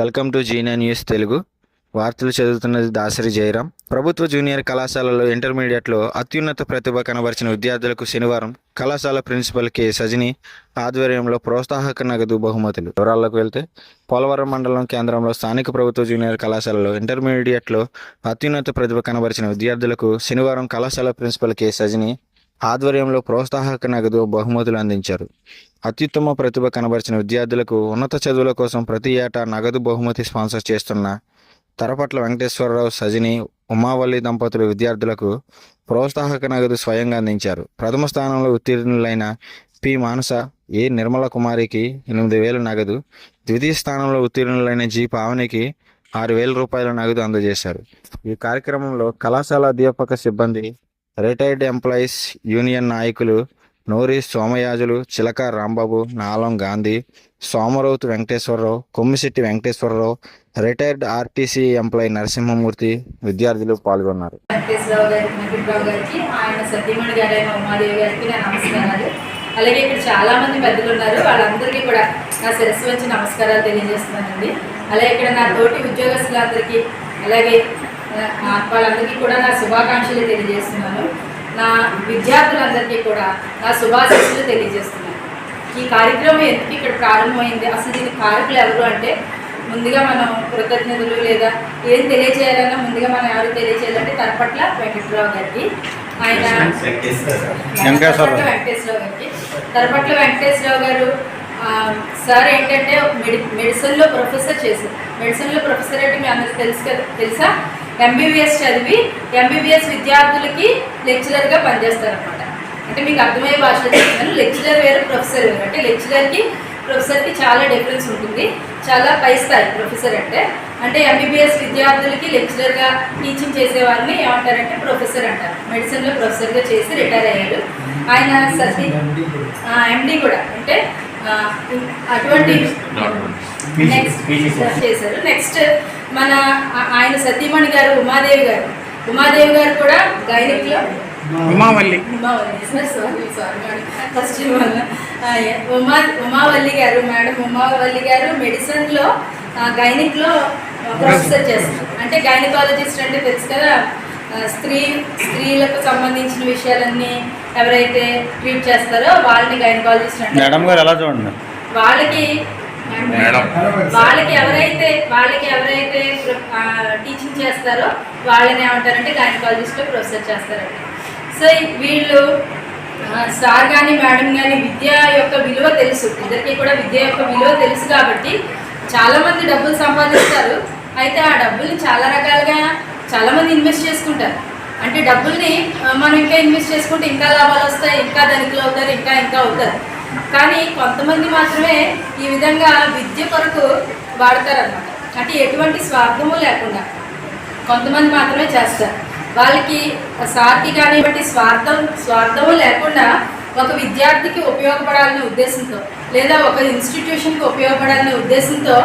Welcome to జీనియా news Telugu. వార్తలు చదువుతున్నది దాసరి జయరాం. ప్రభుత్వ జూనియర్ కళాశాలలో ఇంటర్మీడియట్లో అత్యున్నత ప్రతిభ కనబరిచిన విద్యార్థులకు శనివారం కళాశాల ప్రిన్సిపల్ కె సజిని ఆధ్వర్యంలో ప్రోత్సాహక నగదు బహుమతులు. వివరాల్లోకి వెళ్తే పోలవరం మండలం కేంద్రంలో స్థానిక ప్రభుత్వ జూనియర్ కళాశాలలో ఇంటర్మీడియట్లో అత్యున్నత ప్రతిభ కనబరిచిన విద్యార్థులకు శనివారం కళాశాల ప్రిన్సిపల్ కె సజిని ఆధ్వర్యంలో ప్రోత్సాహక నగదు బహుమతులు అందించారు. అత్యుత్తమ ప్రతిభ కనబరిచిన విద్యార్థులకు ఉన్నత చదువుల కోసం ప్రతి ఏటా నగదు బహుమతి స్పాన్సర్ చేస్తున్న తరపట్ల వెంకటేశ్వరరావు సజిని ఉమావల్లి దంపతులు విద్యార్థులకు ప్రోత్సాహక నగదు స్వయంగా అందించారు. ప్రథమ స్థానంలో ఉత్తీర్ణులైన పి. మానస ఏ. నిర్మల కుమారికి ఎనిమిది వేల నగదు ద్వితీయ స్థానంలో ఉత్తీర్ణులైన జి. పావనికి ఆరు వేల రూపాయల నగదు అందజేశారు. ఈ కార్యక్రమంలో కళాశాల అధ్యాపక సిబ్బంది రిటైర్డ్ ఎంప్లాయీస్ యూనియన్ నాయకులు Nori Somayajulu Chilaka Rambabu Nalam Gandhi Somarouthu Venkateswararao Kommisetti Venkateswararao retired RTC employee Narasimhamurthy విద్యార్థులు పాల్గొన్నారు. అలాగే ఇక్కడ చాలా మంది పెద్దలు ఉన్నారు. వాళ్ళందరికీ కూడా నా శిరస్సు వచ్చి నమస్కారాలు తెలియజేస్తున్నానండి. అలాగే ఇక్కడ నా తోటి ఉద్యోగస్తులందరికీ అలాగే వాళ్ళందరికీ కూడా నా శుభాకాంక్షలు తెలియజేస్తున్నాను. నా విద్యార్థులందరికీ కూడా నా శుభాశీస్సులు తెలియజేస్తున్నాను. ఈ కార్యక్రమం ఎందుకు ఇక్కడ ప్రారంభమైంది? అసలు దీని కారకులు ఎవరు అంటే ముందుగా మనం కృతజ్ఞతలు లేదా ఏం తెలియజేయాలన్నా ముందుగా మనం ఎవరు తెలియజేయాలంటే తరపట్ల వెంకటరావు గారికి ఆయన వెంకటేశ్వరరావు. గారికి. తరపట్ల వెంకటేశ్వరరావు గారు సార్ ఏంటంటే మెడి మెడిసిన్లో ప్రొఫెసర్ చేశారు. మెడిసిన్లో ప్రొఫెసర్ అంటే మీ అందరికి తెలుసు కదా తెలుసా? ఎంబీబీఎస్ చదివి ఎంబీబీఎస్ విద్యార్థులకి లెక్చరర్గా పనిచేస్తారనమాట అంటే మీకు అర్థమయ్యే భాషలో చెప్తున్నాను. లెక్చరర్ వేరు ప్రొఫెసర్ వేరు. అంటే లెక్చరర్కి ప్రొఫెసర్కి చాలా డిఫరెన్స్ ఉంటుంది. చాలా పై స్థాయి ప్రొఫెసర్ అంటే. అంటే ఎంబీబీఎస్ విద్యార్థులకి లెక్చరర్గా టీచింగ్ చేసే ఏమంటారంటే ప్రొఫెసర్ అంటారు. మెడిసిన్లో ప్రొఫెసర్గా చేసి రిటైర్ అయ్యారు ఆయన సతీ ఎండి కూడా. అంటే అటువంటి నెక్స్ట్ చేశారు. నెక్స్ట్ మన ఆయన సతీమణి గారు ఉమాదేవి గారు. ఉమాదేవి గారు కూడా గైనిక్లో. Umavalli. Umavalli. Sir sorry sorry madam first Uma Umavalli గారు మేడం ఉమావల్లి గారు మెడిసిన్లో గైనిక్లో ప్రొఫెసర్ చేస్తారు అంటే గైనకాలజిస్ట్ అంటే తెలుసు కదా స్త్రీ స్త్రీలకు సంబంధించిన విషయాలన్నీ ఎవరైతే ట్రీట్ చేస్తారో వాళ్ళని గైనకాలజిస్ట్ అంటే మేడం గారు ఎలా చూడండి? వాళ్ళకి. వాళ్ళకి ఎవరైతే వాళ్ళకి ఎవరైతే టీచింగ్ చేస్తారో వాళ్ళని ఏమంటారంటే గైనకాలజిస్ట్లో ప్రొఫెసర్ చేస్తారండి. సో వీళ్ళు సార్ కానీ మేడం కానీ విద్య యొక్క విలువ తెలుసు. ఇద్దరికి కూడా విద్య యొక్క విలువ తెలుసు కాబట్టి చాలామంది డబ్బులు సంపాదిస్తారు. అయితే ఆ డబ్బుల్ని చాలా రకాలుగా చాలామంది ఇన్వెస్ట్ చేసుకుంటారు. అంటే డబ్బుల్ని మనం ఇంకా ఇన్వెస్ట్ చేసుకుంటే ఇంకా లాభాలు వస్తాయి ఇంకా ధనికులు అవుతారు ఇంకా ఇంకా అవుతారు. కానీ కొంతమంది మాత్రమే ఈ విధంగా విద్య కొరకు వాడతారన్నమాట. అంటే ఎటువంటి స్వార్థము లేకుండా కొంతమంది మాత్రమే చేస్తారు. వాళ్ళకి సార్కి కానివ్వండి స్వార్థం స్వార్థము లేకుండా ఒక విద్యార్థికి ఉపయోగపడాలనే ఉద్దేశంతో లేదా ఒక ఇన్స్టిట్యూషన్కి ఉపయోగపడాలనే ఉద్దేశంతో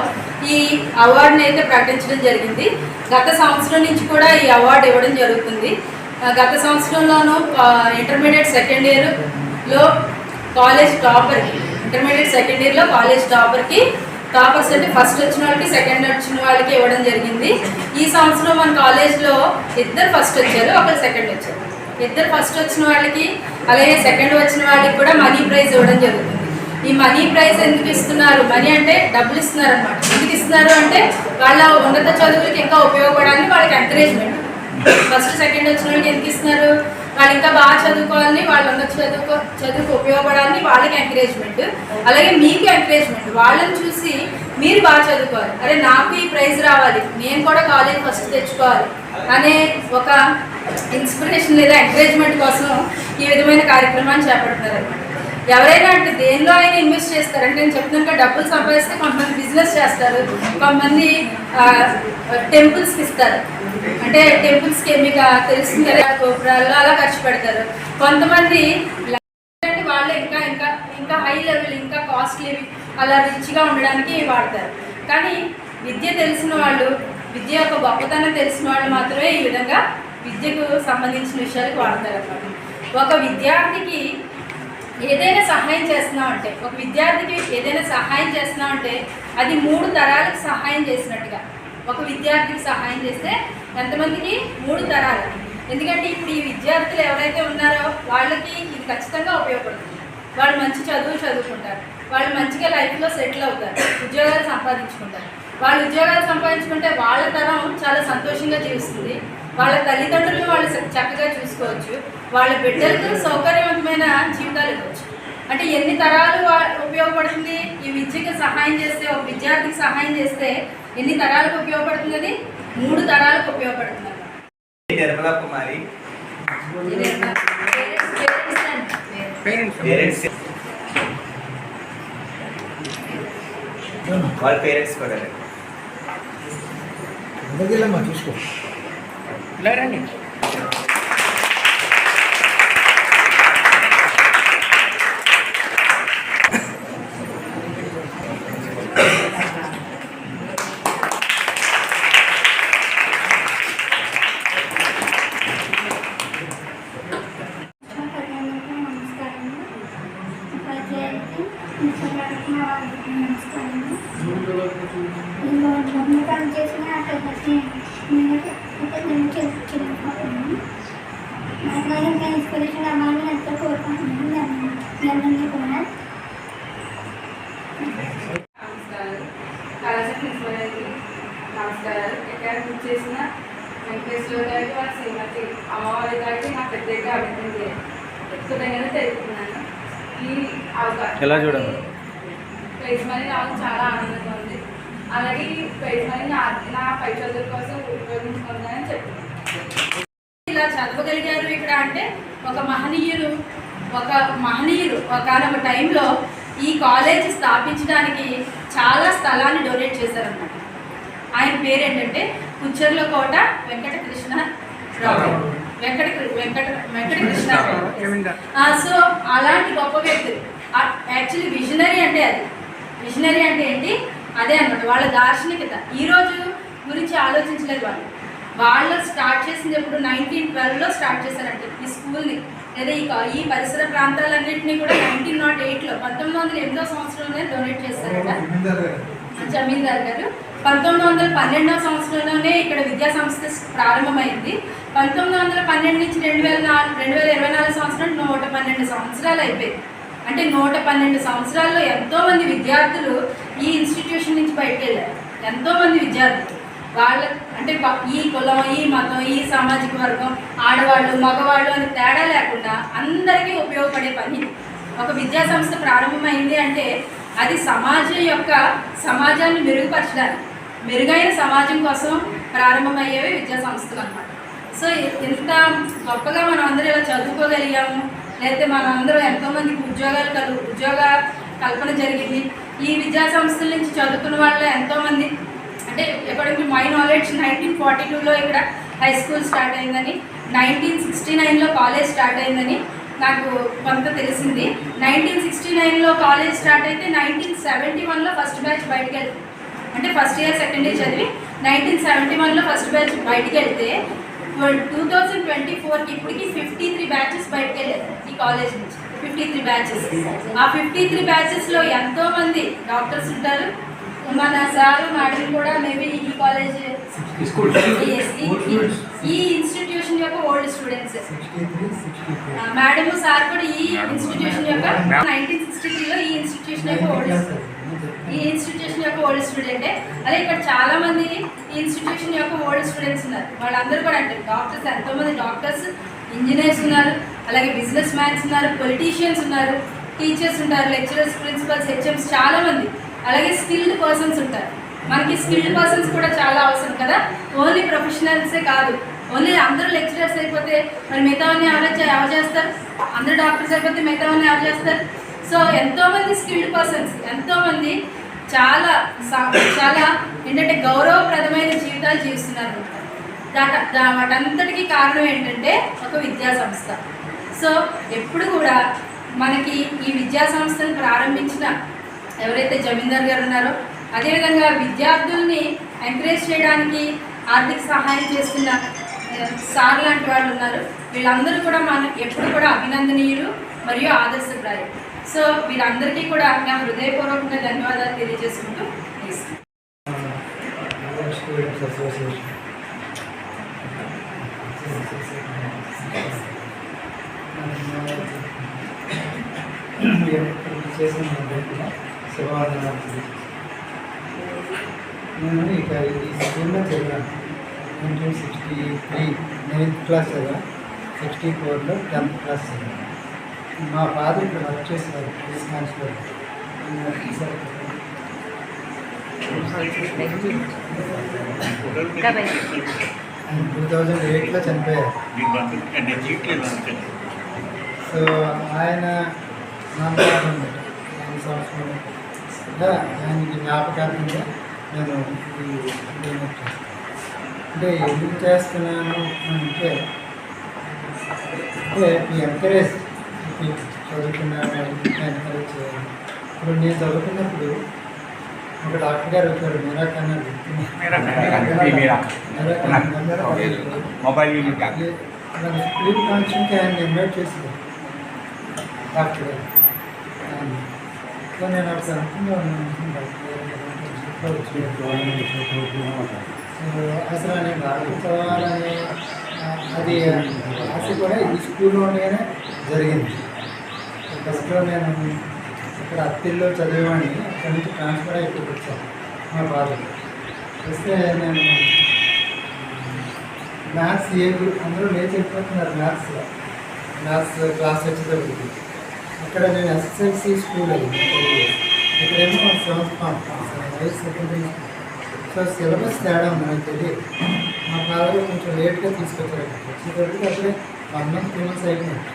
ఈ అవార్డుని అయితే ప్రకటించడం జరిగింది. గత సంవత్సరం నుంచి కూడా ఈ అవార్డు ఇవ్వడం జరుగుతుంది. గత సంవత్సరంలోనూ ఇంటర్మీడియట్ సెకండ్ ఇయర్లో కాలేజ్ టాపర్కి ఇంటర్మీడియట్ సెకండ్ ఇయర్లో కాలేజ్ టాపర్కి టాపర్స్ అంటే ఫస్ట్ వచ్చిన వాళ్ళకి సెకండ్ వచ్చిన వాళ్ళకి ఇవ్వడం జరిగింది. ఈ సంవత్సరం మన కాలేజ్లో ఇద్దరు ఫస్ట్ వచ్చారు ఒకరు సెకండ్ వచ్చారు. ఇద్దరు ఫస్ట్ వచ్చిన వాళ్ళకి అలాగే సెకండ్ వచ్చిన వాళ్ళకి కూడా మనీ ప్రైజ్ ఇవ్వడం జరుగుతుంది. ఈ మనీ ప్రైజ్ ఎందుకు ఇస్తున్నారు? మనీ అంటే డబ్బులు ఇస్తున్నారు అనమాట ఎందుకు ఇస్తున్నారు అంటే వాళ్ళ ఉన్నత చదువులకి ఇంకా ఉపయోగపడాలని వాళ్ళకి ఎంకరేజ్మెంట్ ఫస్ట్ సెకండ్ వచ్చిన వాళ్ళకి ఎందుకు ఇస్తున్నారు? వాళ్ళు ఇంకా బాగా చదువుకోవాలని వాళ్ళు చదువుకో చదువుకు ఉపయోగపడాలని వాళ్ళకి ఎంకరేజ్మెంట్ అలాగే మీకు ఎంకరేజ్మెంట్ వాళ్ళని చూసి మీరు బాగా చదువుకోవాలి. అరే నాకు ఈ ప్రైజ్ రావాలి. నేను కూడా కాలేజ్ ఫస్ట్ తెచ్చుకోవాలి అనే ఒక ఇన్స్పిరేషన్ లేదా ఎంకరేజ్మెంట్ కోసం ఈ విధమైన కార్యక్రమాన్ని చేపడుతున్నారు అనమాట ఎవరైనా అంటే దేనిలో అయినా ఇన్వెస్ట్ చేస్తారు అంటే నేను చెప్తున్నాను డబ్బులు సంపాదిస్తే కొంతమంది బిజినెస్ చేస్తారు కొంతమంది టెంపుల్స్కి ఇస్తారు. అంటే టెంపుల్స్కి మీకు తెలుస్తుంది కదా గోపురాల్లో అలా ఖర్చు పెడతారు. కొంతమంది వాళ్ళు ఇంకా ఇంకా ఇంకా హై లెవెల్ ఇంకా కాస్ట్లీ అలా రిచ్గా ఉండడానికి వాడతారు. కానీ విద్య తెలిసిన వాళ్ళు విద్య యొక్క గొప్పతనం తెలిసిన వాళ్ళు మాత్రమే ఈ విధంగా విద్యకు సంబంధించిన విషయాలకు వాడతారు అన్నమాట ఒక విద్యార్థికి ఏదైనా సహాయం చేస్తున్నాం అంటే ఒక విద్యార్థికి ఏదైనా సహాయం చేస్తున్నాం అంటే అది మూడు తరాలకు సహాయం చేసినట్టుగా. ఒక విద్యార్థికి సహాయం చేస్తే ఎంతమందికి? మూడు తరాలు ఎందుకంటే ఇప్పుడు ఈ విద్యార్థులు ఎవరైతే ఉన్నారో వాళ్ళకి ఇది ఖచ్చితంగా ఉపయోగపడుతుంది. వాళ్ళు మంచి చదువు చదువుకుంటారు. వాళ్ళు మంచిగా లైఫ్లో సెటిల్ అవుతారు. ఉద్యోగాలు సంపాదించుకుంటారు. వాళ్ళు ఉద్యోగాలు సంపాదించుకుంటే వాళ్ళ తరం చాలా సంతోషంగా జీవిస్తుంది. వాళ్ళ తల్లిదండ్రులు వాళ్ళు చక్కగా చూసుకోవచ్చు. వాళ్ళ బిడ్డలకు సౌకర్యవంతమైన జీవితాలు ఇవ్వచ్చు. అంటే ఎన్ని తరాలు వా- ఉపయోగపడుతుంది? ఈ విద్యకి సహాయం చేస్తే ఒక విద్యార్థికి సహాయం చేస్తే ఎన్ని తరాలకు ఉపయోగపడుతుంది అది? మూడు తరాలకు ఉపయోగపడుతుంది. నిర్మలా కుమారి. వాళ్ళ పేరెంట్స్ కూడా చూసుకో. ఇలా రండి. ఉపాధ్యాయులకి మిత్రులకు నా వాళ్ళకి నమస్కారము నేను ధర్మకారం చేసిన అక్కడికి నేను చెల్లిపోతున్నాను నాకు నేను ఇంకా ఇన్స్పిరేషన్ అవ్వాలని ఎంతో కోరుకుంటున్నాను కూడా. నమస్కారాలు. నమస్కారాలు. ఇక్కడ చేసిన వెంకటేశ్వర గారికి వాళ్ళ శ్రీమతి అమ్మవారి గారికి నా ప్రత్యేక అభినందన కృతజ్ఞత తెలుపుతున్నాను. ఈ అవకాశం ఎలా చూడాలి? ప్రైజ్ మనీ రావడం చాలా ఆనందంగా ఉంది. అలాగే ఈ ప్రైజ్ మనీ నా నా పై చదువుల కోసం ఉపయోగించుకుంటానని చెప్తున్నాను. ఇలా చదవగలిగారు ఇక్కడ అంటే ఒక మహనీయులు ఒక మహనీయులు ఒకనొక టైంలో ఈ కాలేజ్ స్థాపించడానికి చాలా స్థలాన్ని డొనేట్ చేశారన్నమాట. ఆయన పేరు ఏంటంటే కుచ్చర్ల కోట వెంకట కృష్ణ రావు వెంకట వెంకట సో అలాంటి గొప్ప వ్యక్తులు యాక్చువల్లీ విజనరీ అంటే అది. విజనరీ అంటే ఏంటి? అదే అన్నమాట. వాళ్ళ దార్శనికత. ఈరోజు గురించి ఆలోచించలేదు వాళ్ళు. వాళ్ళు స్టార్ట్ చేసింది ఎప్పుడు నైన్టీన్ ట్వెల్వ్లో స్టార్ట్ చేశారంటే ఈ స్కూల్ని లేదా ఈ ఈ పరిసర ప్రాంతాలన్నింటినీ కూడా నైన్టీన్ నాట్ ఎయిట్లో పంతొమ్మిది వందల ఎనిమిదో సంవత్సరంలోనే డొనేట్ చేశారట. జమీందార్ గారు. పంతొమ్మిది వందల పన్నెండవ సంవత్సరంలోనే ఇక్కడ విద్యా సంస్థ ప్రారంభమైంది. పంతొమ్మిది వందల పన్నెండు నుంచి రెండు వేల నాలుగు రెండు వేల ఇరవై నాలుగు సంవత్సరం నూట పన్నెండు సంవత్సరాలు అయిపోయింది అంటే నూట పన్నెండు సంవత్సరాల్లో ఎంతోమంది విద్యార్థులు ఈ ఇన్స్టిట్యూషన్ నుంచి బయటకు వెళ్ళారు ఎంతోమంది విద్యార్థులు. వాళ్ళ అంటే ఈ కులం ఈ మతం ఈ సామాజిక వర్గం ఆడవాళ్ళు మగవాళ్ళు అని తేడా లేకుండా అందరికీ ఉపయోగపడే పని ఒక విద్యా సంస్థ ప్రారంభమైంది అంటే అది సమాజం యొక్క సమాజాన్ని మెరుగుపరచడానికి. మెరుగైన సమాజం కోసం ప్రారంభమయ్యేవి విద్యా సంస్థలు అన్నమాట. సో ఇంత గొప్పగా మనం అందరూ ఇలా చదువుకోగలిగాము లేకపోతే మనం అందరూ ఎంతోమందికి ఉద్యోగాలు కలు ఉద్యోగ కల్పన జరిగింది. ఈ విద్యా సంస్థల నుంచి చదువుకున్న వాళ్ళు ఎంతోమంది అంటే according to my knowledge nineteen forty టూలో ఇక్కడ హై స్కూల్ స్టార్ట్ అయిందని నైన్టీన్ సిక్స్టీ నైన్లో కాలేజ్ స్టార్ట్ అయిందని నాకు కొంత తెలిసింది. నైన్టీన్ సిక్స్టీ నైన్లో కాలేజ్ స్టార్ట్ అయితే నైన్టీన్ సెవెంటీ వన్లో ఫస్ట్ బ్యాచ్ బయటకు వెళ్తుంది అంటే ఫస్ట్ ఇయర్ సెకండ్ ఇయర్ చదివి నైన్టీన్ సెవెంటీ వన్లో ఫస్ట్ బ్యాచ్ బయటికి వెళ్తే టూ థౌజండ్ ట్వంటీ ఫోర్కి ఇప్పటికి ఫిఫ్టీ త్రీ బ్యాచెస్ బయటకు వెళ్ళారు ఈ కాలేజ్ నుంచి. ఫిఫ్టీ త్రీ బ్యాచెస్ ఆ ఫిఫ్టీ త్రీ బ్యాచెస్లో ఎంతోమంది డాక్టర్స్ ఉంటారు. మన సార్ మేడం కూడా మేబీ ఈ కాలేజ్ ఈ ఇన్స్టిట్యూషన్ యొక్క ఓల్డ్ స్టూడెంట్స్ మేడం సార్ కూడా ఈ ఇన్స్టిట్యూషన్ యొక్క నైన్టీన్ సిక్స్టీ త్రీలో ఈ ఇన్స్టిట్యూషన్ యొక్క ఓల్డ్ ఈ ఇన్స్టిట్యూషన్ యొక్క ఓల్డ్ స్టూడెంటే అదే ఇక్కడ చాలా మంది ఈ ఇన్స్టిట్యూషన్ యొక్క ఓల్డ్ స్టూడెంట్స్ ఉన్నారు. వాళ్ళందరూ కూడా అంటే డాక్టర్స్ ఎంతోమంది డాక్టర్స్ ఇంజనీర్స్ ఉన్నారు. అలాగే బిజినెస్ మ్యాన్స్ ఉన్నారు పొలిటీషియన్స్ ఉన్నారు టీచర్స్ ఉంటారు లెక్చరర్స్ ప్రిన్సిపల్స్ హెచ్ఎంస్ చాలా మంది అలాగే స్కిల్డ్ పర్సన్స్ ఉంటారు. మనకి స్కిల్డ్ పర్సన్స్ కూడా చాలా అవసరం కదా. ఓన్లీ ప్రొఫెషనల్సే కాదు. ఓన్లీ అందరూ లెక్చరర్స్ అయిపోతే మరి మిగతావన్నీ ఎవరు ఎవరు చేస్తారు? అందరూ డాక్టర్స్ అయిపోతే మిగతావన్నీ ఎవరు చేస్తారు? సో ఎంతోమంది స్కిల్డ్ పర్సన్స్ ఎంతోమంది చాలా చాలా ఏంటంటే గౌరవప్రదమైన జీవితాలు జీవిస్తున్నారు. దాట దా- వాటంతటికీ కారణం ఏంటంటే ఒక విద్యా సంస్థ. సో ఎప్పుడు కూడా మనకి ఈ విద్యా సంస్థను ప్రారంభించిన ఎవరైతే జమీందార్ గారు ఉన్నారో అదేవిధంగా విద్యార్థుల్ని ఎంకరేజ్ చేయడానికి ఆర్థిక సహాయం చేస్తున్న సార్ లాంటి వాళ్ళు ఉన్నారు. వీళ్ళందరూ కూడా మన ఎప్పుడు కూడా అభినందనీయులు మరియు ఆదర్శప్రాయం సో మీరందరికీ కూడా నా హృదయపూర్వకంగా ధన్యవాదాలు తెలియజేసుకుంటూ నేను ఇక ఈ స్కూల్లో చదివాను nineteen sixty three ninth class చదివా సిక్స్టీ ఫోర్లో టెన్త్ క్లాస్ చదివాను మా ఫాదర్ ఇక్కడ వర్క్ చేసేవారు పోలీస్ కానిస్టేబుల్ టూ థౌజండ్ ఎయిట్లో చనిపోయారు. సో ఆయన నాన్నగారు సంవత్సరంగా ఆయనకి జ్ఞాపకార్థంగా నేను అంటే ఎందుకు చేస్తున్నాను అంటే అంటే ఎంకరేజ్ ఎంకరేజ్ చేయాలి ఇప్పుడు నేను చదువుకున్నప్పుడు ఒక డాక్టర్ గారు వచ్చారు మీరా. మొబైల్. స్కూల్ ఫంక్షన్కి ఆయన ఇన్వైట్ చేసింది డాక్టర్ గారు. సో నేను సో అసలు నేను ఆ, అది ఆశ కూడా ఈ స్కూల్లోనే జరిగింది. ఫస్ట్లో నేను ఇక్కడ అత్తిల్లో చదివేవాడిని. అక్కడి నుంచి ట్రాన్స్ఫర్ అయిపోయి వచ్చాను. మా ఫాదర్ వస్తే నేను మ్యాథ్స్ ఏ గ్రూప్ అందరూ లేచి వెళ్ళిపోతున్నారు మ్యాథ్స్లో మ్యాథ్స్ క్లాస్ వచ్చేటప్పుడు అక్కడ నేను ఎస్ఎస్ఎల్సి స్కూల్ అయింది ఇక్కడేమో seventh form higher secondary so syllabus తేడా ఉంది తెలియదు. మా ఫాదర్ కొంచెం లేట్గా తీసుకొచ్చారు. వచ్చేటప్పటికి అప్పుడే వన్ మంత్ త్రీ మంత్స్ అయిపోయింది.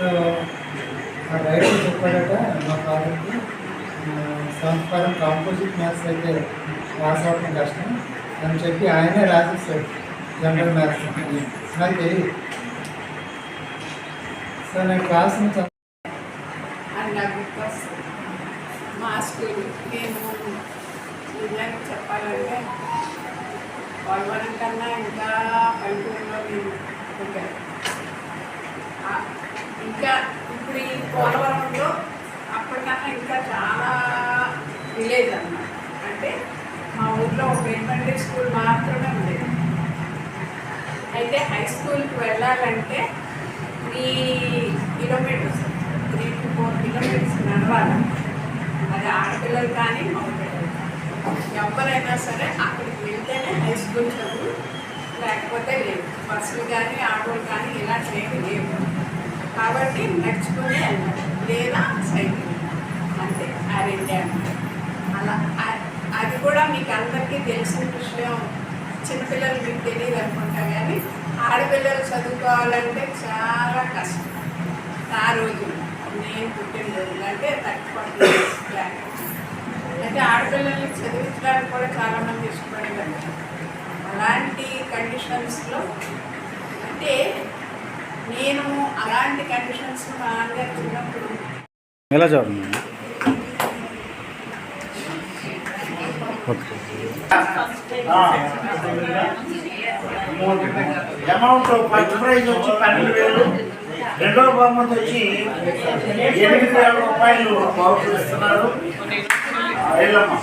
సో ఆ రైటర్ చెప్పాడట మా ఫాదర్కి సెవెంత్ ఫారం కాంపోజిట్ మ్యాథ్స్ అయితే పాస్ అవడం కష్టం అని చెప్పి ఆయనే రాసేసాడు జనరల్ మ్యాథ్స్ నాకు తెలియదు సో నేను క్లాస్ని చ- అని నాకు గుర్తొస్తుంది మా స్కూల్ నేను నిజంగా చెప్పాలంటే పోలవరం కన్నా ఇంకా పల్లెటూరులో నేను ఉంటాను ఇంకా ఇప్పుడు ఈ పోలవరంలో అప్పటికన్నా ఇంకా చాలా విలేజ్ అన్నమాట. అంటే మా ఊర్లో ఒక ఎలిమెంటరీ స్కూల్ మాత్రమే ఉండేది. అయితే హై స్కూల్కి వెళ్ళాలంటే three kilometres three to four kilometres నడవాలి. అది ఆడపిల్లలు కానీ మగపిల్లలు ఎవరైనా సరే అక్కడికి వెళ్తేనే హై స్కూల్ చదువు లేకపోతే లేవు బస్సులు కానీ ఆటోలు కానీ ఇలాంటివి లేవు. కాబట్టి నడుచుకునే వెళ్ళాలి లేదా సైకిల్. అంతే ఆ రెండే అన్నమాట అలా అది కూడా మీకు అందరికీ తెలిసిన విషయం. చిన్నపిల్లలు మీకు తెలియదు అనుకుంటా కానీ ఆడపిల్లలు చదువుకోవాలంటే చాలా కష్టం. ఆ రోజు నేను పుట్టిన రోజులు అంటే థర్టీ ఫార్టీ అయితే ఆడపిల్లల్ని చదివించడానికి కూడా చాలామంది ఇష్టపడేవారు అలాంటి కండిషన్స్లో అంటే నేను అలాంటి కండిషన్స్ మా నాన్నగారు చిన్నప్పుడు ఎలా చదువుతున్నాను ఓకే. అమౌంట్ ఫస్ట్ ప్రైజ్ వచ్చి పన్నెండు వేలు రెండో బహుమతి వచ్చి ఎనిమిది వేల రూపాయలు బహుమతి ఇస్తున్నారు. వెళ్ళమ్మా.